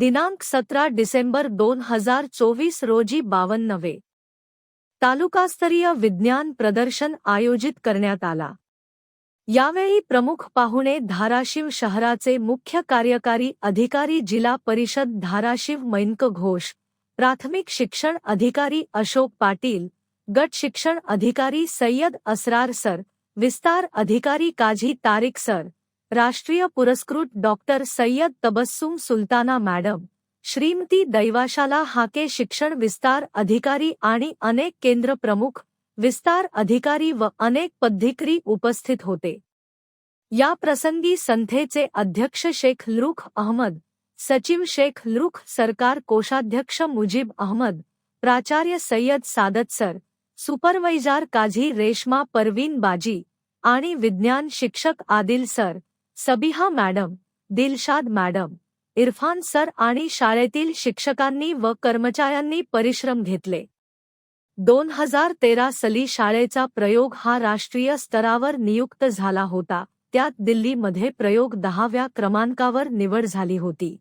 दिनांक सतरा डिसेंबर दोन हजार चोवीस रोजी बावन्नवे. तालुकास्तरीय विज्ञान प्रदर्शन आयोजित करण्यात आला. यावेळी प्रमुख पाहुणे धाराशिव शहराचे मुख्य कार्यकारी अधिकारी जिल्हा परिषद धाराशिव मैनक घोष प्राथमिक शिक्षण अधिकारी अशोक पाटील गट शिक्षण अधिकारी सय्यद असरार सर विस्तार अधिकारी काझी तारिक सर राष्ट्रीय पुरस्कृत डॉक्टर सय्यद तबस्सुम सुलताना मॅडम श्रीमती दैवाशाला हाके शिक्षण विस्तार अधिकारी आणि अनेक केंद्र प्रमुख विस्तार अधिकारी व अनेक पद्धिकरी उपस्थित होते. या प्रसंगी संथेचे अध्यक्ष शेख लुख अहमद सचिव शेख लुख सरकार कोषाध्यक्ष मुजीब अहमद प्राचार्य सय्यद सादत सर सुपरवायझर काझी रेशमा परवीन बाजी आणि विज्ञान शिक्षक Adil sir Sabiha madam Dilshad madam Irfan sir आणि शाळेतील शिक्षकांनी व कर्मचाऱ्यांनी परिश्रम घेतले. दोन हजार तेरा साली शाळेचा प्रयोग हा राष्ट्रीय स्तरावर नियुक्त झाला होता त्यात दिल्लीमध्ये प्रयोग दहाव्या क्रमांकावर निवड झाली होती.